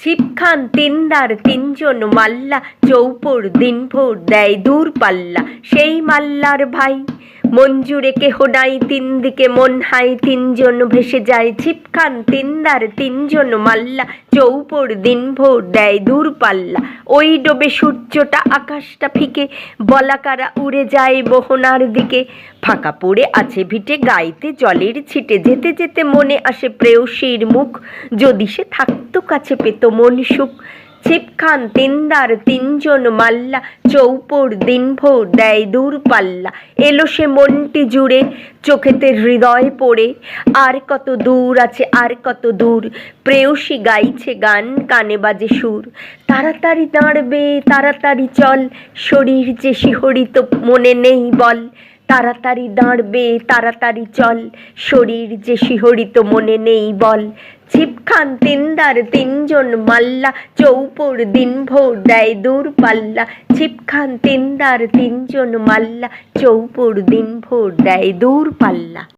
ছিপখান তিনদার তিনজন মাল্লা চৌপর দিনভর দেয় দূর পাল্লা। সেই মাল্লার ভাই মঞ্জুরে কেহ নাই তিন দিকে মন হাই, তিনজন ভেসে যায়। ছিপখান তিনদার, তিনজন মাল্লা, চৌপর দিনভর দেয় দূর পাল্লা। ওই ডোবে সূর্যটা, আকাশটা ফিকে, বলাকারা উড়ে যায় বহনার দিকে। ফাঁকা পড়ে আছে ভিটে, গাইতে জলের ছিটে। যেতে যেতে মনে আসে প্রেয়সীর মুখ। যদি সে থাকতো, কাছে পেত মন সুখ। ছিপখান তিনদার তিনজন মাল্লা, চৌপর দিনভর দেয় দূর পাল্লা। এলো সে মনটি জুড়ে, চোখেতে হৃদয় পড়ে। আর কত দূর আছে, আর কত দূর? প্রেয়সী গাইছে গান, কানে বাজে সুর। তাড়াতাড়ি দাঁড়বে, তাড়াতাড়ি চল। শরীর যে শিহরিত, মনে নেই বল। তাড়াতাড়ি দাঁড়বে, তাড়াতাড়ি চল। শরীর যে শিহরিত, মনে নেই বল। ছিপখান তিনদার তিনজন মাল্লা, চৌপর দিনভর দেয় দূর পাল্লা। ছিপখান তিনদার তিনজন মাল্লা, চৌপর দিনভর দেয় দূর পাল্লা।